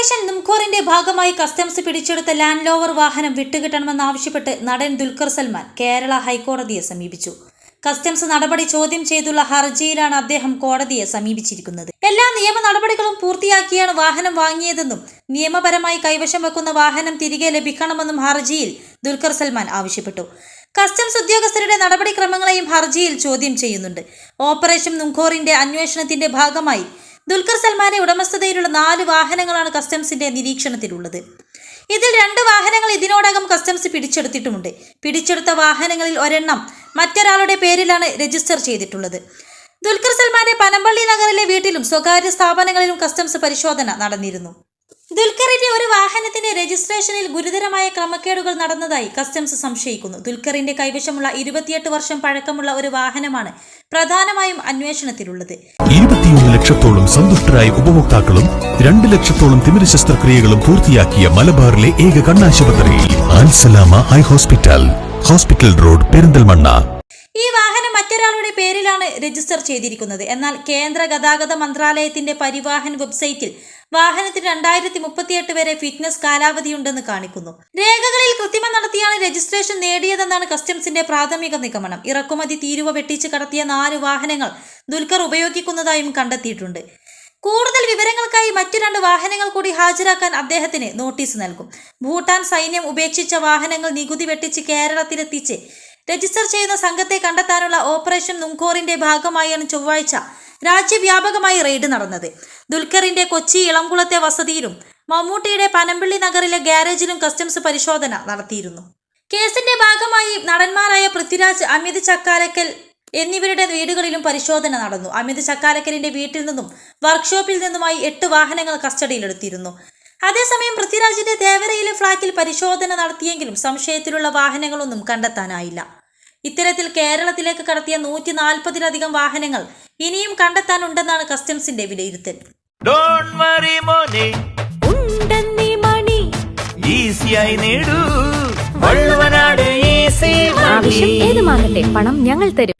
Operation നുംഖോറിന്റെ ഭാഗമായി customs പിടിച്ചെടുത്ത land lower വാഹനം വിട്ടുകിട്ടണമെന്നാവശ്യപ്പെട്ട് നടൻ ദുൽഖർ സൽമാൻ കേരള ഹൈക്കോടതിയെ സമീപിച്ചു. കസ്റ്റംസ് നടപടി ചോദ്യം ചെയ്തുള്ള ഹർജിയിലാണ് അദ്ദേഹം കോടതിയെ സമീപിച്ചിരിക്കുന്നത്. എല്ലാ നിയമ നടപടികളും പൂർത്തിയാക്കിയാണ് വാഹനം വാങ്ങിയതെന്നും നിയമപരമായി കൈവശം വെക്കുന്ന വാഹനം തിരികെ ലഭിക്കണമെന്നും ഹർജിയിൽ ദുൽഖർ സൽമാൻ ആവശ്യപ്പെട്ടു. കസ്റ്റംസ് ഉദ്യോഗസ്ഥരുടെ നടപടിക്രമങ്ങളെയും ഹർജിയിൽ ചോദ്യം ചെയ്യുന്നുണ്ട്. ഓപ്പറേഷൻ നുംഖോറിന്റെ അന്വേഷണത്തിന്റെ ഭാഗമായി ദുൽഖർ സൽമാന്റെ ഉടമസ്ഥതയിലുള്ള നാല് വാഹനങ്ങളാണ് കസ്റ്റംസിന്റെ നിരീക്ഷണത്തിലുള്ളത്. ഇതിൽ രണ്ട് വാഹനങ്ങൾ ഇതിനോടകം കസ്റ്റംസ് പിടിച്ചെടുത്തിട്ടുമുണ്ട്. പിടിച്ചെടുത്ത വാഹനങ്ങളിൽ ഒരെണ്ണം മറ്റൊരാളുടെ പേരിലാണ് രജിസ്റ്റർ ചെയ്തിട്ടുള്ളത്. ദുൽഖർ സൽമാന്റെ പനമ്പള്ളി നഗറിലെ വീട്ടിലും സ്വകാര്യ സ്ഥാപനങ്ങളിലും കസ്റ്റംസ് പരിശോധന നടന്നിരുന്നു. ദുൽഖറിന്റെ ഒരു വാഹനത്തിന്റെ രജിസ്ട്രേഷനിൽ ഗുരുതരമായ ക്രമക്കേടുകൾ നടന്നതായി കസ്റ്റംസ് സംശയിക്കുന്നു. ദുൽഖറിന്റെ കൈവശമുള്ള ഇരുപത്തിയെട്ട് വർഷം പഴക്കമുള്ള ഒരു വാഹനമാണ് പ്രധാനമായും അന്വേഷണത്തിലുള്ളത്. ഇരുപത്തിയൊന്ന് ലക്ഷത്തോളം സന്തുഷ്ടരായ ഉപഭോക്താക്കളും രണ്ട് ലക്ഷത്തോളം തിമിര ശസ്ത്രക്രിയകളും പൂർത്തിയാക്കിയ മലബാറിലെ ഏക കണ്ണാശുപത്രി high hospital hospital road Perinthalmanna. ഈ വാഹനം മറ്റൊരാളുടെ പേരിലാണ് രജിസ്റ്റർ ചെയ്തിരിക്കുന്നത്. എന്നാൽ കേന്ദ്ര ഗതാഗത മന്ത്രാലയത്തിന്റെ പരിവാഹൻ വെബ്സൈറ്റിൽ വാഹനത്തിന് രണ്ടായിരത്തി മുപ്പത്തിയെട്ട് വരെ ഫിറ്റ്നസ് കാലാവധിയുണ്ടെന്ന് കാണിക്കുന്നു. രേഖകളിൽ കൃത്രിമ നടത്തിയാണ് രജിസ്ട്രേഷൻ നേടിയതെന്നാണ് കസ്റ്റംസിന്റെ പ്രാഥമിക നിഗമനം. ഇറക്കുമതി തീരുവ വെട്ടിച്ച് കടത്തിയ നാല് വാഹനങ്ങൾ ദുൽഖർ ഉപയോഗിക്കുന്നതായും കണ്ടെത്തിയിട്ടുണ്ട്. കൂടുതൽ വിവരങ്ങൾക്കായി മറ്റു രണ്ട് വാഹനങ്ങൾ കൂടി ഹാജരാക്കാൻ അദ്ദേഹത്തിന് നോട്ടീസ് നൽകും. ഭൂട്ടാൻ സൈന്യം ഉപേക്ഷിച്ച വാഹനങ്ങൾ നികുതി വെട്ടിച്ച് കേരളത്തിലെത്തിച്ച് രജിസ്റ്റർ ചെയ്യുന്ന സംഘത്തെ കണ്ടെത്താനുള്ള ഓപ്പറേഷൻ നുങ്കോറിന്റെ ഭാഗമായാണ് ചൊവ്വാഴ്ച രാജ്യവ്യാപകമായി റെയ്ഡ് നടന്നത്. ദുൽഖറിന്റെ കൊച്ചി ഇളംകുളത്തെ വസതിയിലും മമ്മൂട്ടിയുടെ പനമ്പിള്ളി നഗറിലെ ഗ്യാരേജിലും കസ്റ്റംസ് പരിശോധന നടത്തിയിരുന്നു. കേസിന്റെ ഭാഗമായി നടന്മാരായ പൃഥ്വിരാജ് അമിത് ചക്കാലക്കൽ എന്നിവരുടെ വീടുകളിലും പരിശോധന നടന്നു. അമിത് ചക്കാലക്കലിന്റെ വീട്ടിൽ നിന്നും വർക്ക്ഷോപ്പിൽ നിന്നുമായി എട്ട് വാഹനങ്ങൾ കസ്റ്റഡിയിലെടുത്തിരുന്നു. അതേസമയം പൃഥ്വിരാജിന്റെ ദേവരയിലെ ഫ്ളാറ്റിൽ പരിശോധന നടത്തിയെങ്കിലും സംശയത്തിലുള്ള വാഹനങ്ങളൊന്നും കണ്ടെത്താനായില്ല. ഇത്തരത്തിൽ കേരളത്തിലേക്ക് കടത്തിയ നൂറ്റി നാൽപ്പതിലധികം വാഹനങ്ങൾ ഇനിയും കണ്ടെത്താനുണ്ടെന്നാണ് കസ്റ്റംസിന്റെ വിലയിരുത്തൽ. ഏത് ഏതുമാകട്ടെ പണം ഞങ്ങൾ തരും.